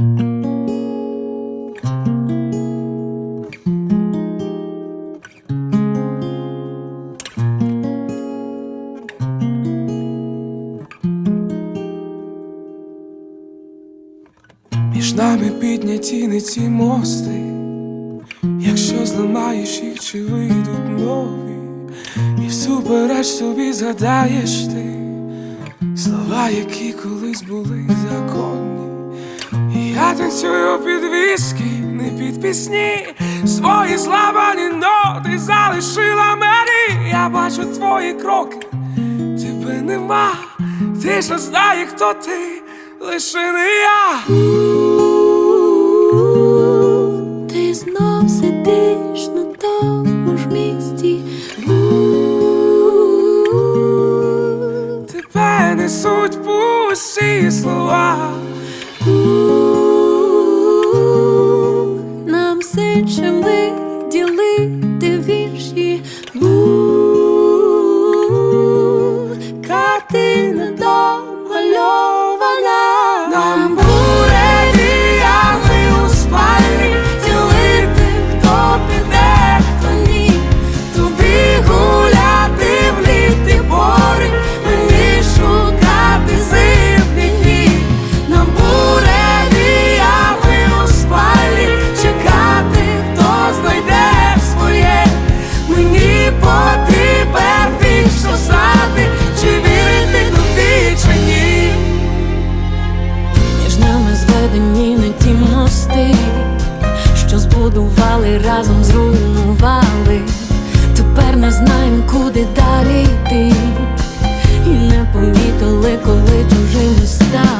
Між нами підняті не ті мости, якщо зламаєш їх, чи вийдуть нові, і всупереч собі згадаєш ти слова, які колись були законні. Я танцюю під віскі, не під пісні, свої зламані ноти залишила мені. Я бачу твої кроки, тебе нема, ти ж знає, хто ти, лише не я. Ти знов сидиш на тому ж місці. Тебе несуть пусті слова. Нам мали, разом зруйнували, тепер не знаємо, куди далі йти, і не помітили, коли чужими стали